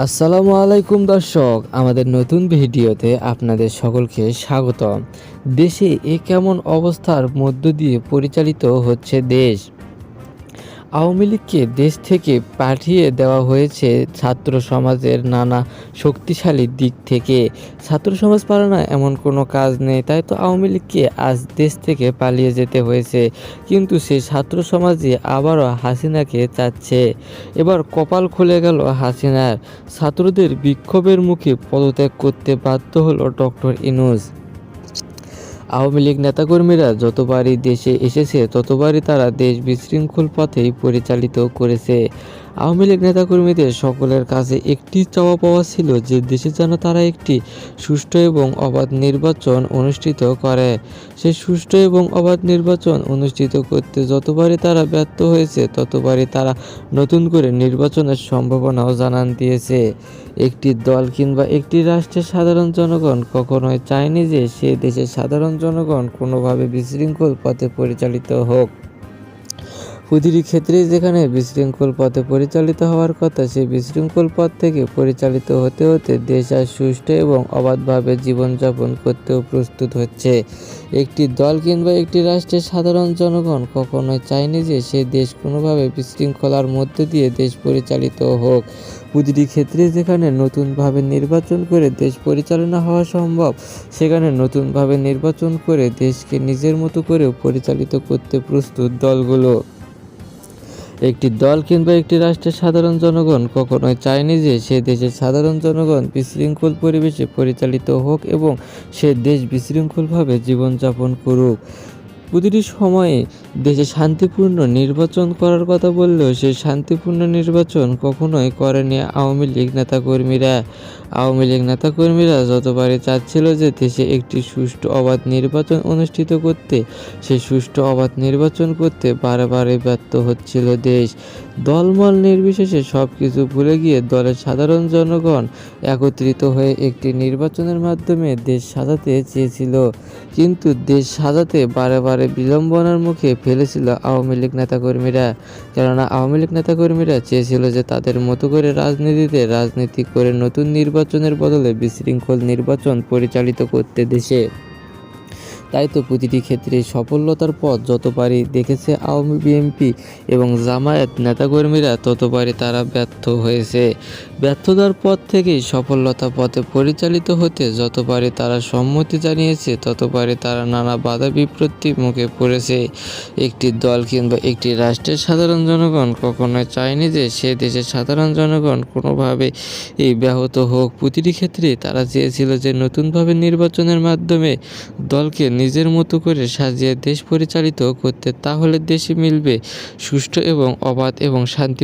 আসসালামু আলাইকুম দর্শক, আমাদের নতুন ভিডিওতে আপনাদের সকলকে স্বাগত দেশে এ কেমন অবস্থার মধ্য দিয়ে পরিচালিত হচ্ছে দেশ? আওয়ামী লীগকে দেশ থেকে পাঠিয়ে দেওয়া হয়েছে ছাত্র সমাজের নানা শক্তিশালী দিক থেকে। ছাত্র সমাজ পারে না এমন কোনো কাজ নেই, তাই তো আওয়ামী লীগকে আজ দেশ থেকে পালিয়ে যেতে হয়েছে। কিন্তু সেই ছাত্র সমাজই আবারও হাসিনাকে চাচ্ছে। এবার কপাল খুলে গেল হাসিনার। ছাত্রদের বিক্ষোভের মুখে পদত্যাগ করতে বাধ্য হলো ডক্টর ইনুস। আওয়ামী লীগ নেতাকর্মীরা যতবারই দেশে এসেছে ততবারই তারা দেশ বিশৃঙ্খল পথেই পরিচালিত করেছে। আওয়ামী লীগ নেতাকর্মীদের সকলের কাছে একটি চাওয়া পাওয়া ছিল যে দেশে যেন তারা একটি সুষ্ঠু এবং অবাধ নির্বাচন অনুষ্ঠিত করে। সেই সুষ্ঠু এবং অবাধ নির্বাচন অনুষ্ঠিত করতে যতবারই তারা ব্যর্থ হয়েছে, ততবারই তারা নতুন করে নির্বাচনের সম্ভাবনাও জানান দিয়েছে। একটি দল কিংবা একটি রাষ্ট্রের সাধারণ জনগণ কখনোই চায়নি যে সে দেশের সাধারণ জনগণ কোনোভাবে বিশৃঙ্খল পথে পরিচালিত হোক। প্রতিটি ক্ষেত্রেই যেখানে বিশৃঙ্খল পথে পরিচালিত হওয়ার কথা, সেই বিশৃঙ্খল পথ থেকে পরিচালিত হতে হতে দেশ আর সুষ্ঠু এবং অবাধভাবে জীবনযাপন করতেও প্রস্তুত হচ্ছে। একটি দল কিংবা একটি রাষ্ট্রের সাধারণ জনগণ কখনোই চায়নি যে সে দেশ কোনোভাবে বিশৃঙ্খলার মধ্য দিয়ে দেশ পরিচালিত হোক। প্রতিটি ক্ষেত্রে যেখানে নতুনভাবে নির্বাচন করে দেশ পরিচালনা হওয়া সম্ভব, সেখানে নতুনভাবে নির্বাচন করে দেশকে নিজের মতো করেও পরিচালিত করতে প্রস্তুত দলগুলো। একটি দল কিংবা একটি রাষ্ট্রের সাধারণ জনগণ কখনোই চায়নি যে সে দেশের সাধারণ জনগণ বিশৃঙ্খল পরিবেশে পরিচালিত হোক এবং সে দেশ বিশৃঙ্খলভাবে জীবনযাপন করুক। প্রতিটি সময়ে দেশে শান্তিপূর্ণ নির্বাচন করার কথা বললেও সেই শান্তিপূর্ণ নির্বাচন কখনোই করেনি আওয়ামী লীগ নেতাকর্মীরা। আওয়ামী লীগ নেতাকর্মীরা যতবারই চাচ্ছিল যে দেশে একটি সুষ্ঠু অবাধ নির্বাচন অনুষ্ঠিত করতে সেই সুষ্ঠু অবাধ নির্বাচন করতে বারে বারে ব্যর্থ হচ্ছিল দেশ। দলমল নির্বিশেষে সব কিছু ভুলে গিয়ে দলের সাধারণ জনগণ একত্রিত হয়ে একটি নির্বাচনের মাধ্যমে দেশ সাজাতে চেয়েছিল। কিন্তু দেশ সাজাতে বারে বিড়ম্বনার মুখে ফেলেছিল আওয়ামী লীগ নেতাকর্মীরা। কেননা আওয়ামী লীগ নেতাকর্মীরা চেয়েছিল যে তাদের মতো করে রাজনীতিতে রাজনীতি করে নতুন নির্বাচনের বদলে বিশৃঙ্খল নির্বাচন পরিচালিত করতে দেশে তাই তো প্রতিটি ক্ষেত্রে সফলতার পথ যতবারই দেখেছে আওয়ামী বিএনপি এবং জামায়াত নেতাকর্মীরা, ততবারই তারা ব্যর্থ হয়েছে। ব্যর্থতার পথ থেকেই সফলতা পথে পরিচালিত হতে যতবারই তারা সম্মতি জানিয়েছে, ততবারই তারা নানা বাধা বিপত্তির মুখে পড়েছে। একটি দল কিংবা একটি রাষ্ট্রের সাধারণ জনগণ কখনোই চায়নি যে সে দেশের সাধারণ জনগণ কোনোভাবে এই ব্যাহত হোক। প্রতিটি ক্ষেত্রে তারা চেয়েছিল যে নতুনভাবে নির্বাচনের মাধ্যমে দলকে নিজের মতো করে সাজিয়ে দেশ পরিচালিত করতে তাহলে দেশে মিলবে সুষ্ঠু এবং অবাধ এবং শান্তি